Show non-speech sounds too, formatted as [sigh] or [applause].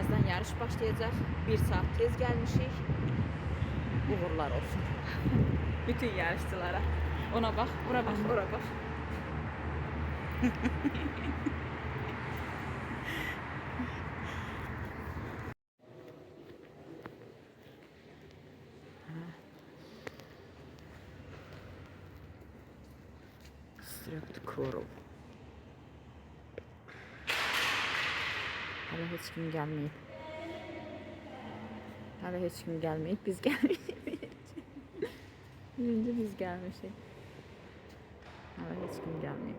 Birazdan yarış başlayacak. Bir saat tez gelmişik. Uğurlar olsun. [laughs] Bütün yarışçılara. Ona bak, buna bak, ona bak. Structural. Hala hiç kim gelmeyip. Hala hiç kim gelmeyip biz [laughs] gelmişik. Önce biz gelmişik. Hala hiç kim gelmeyip.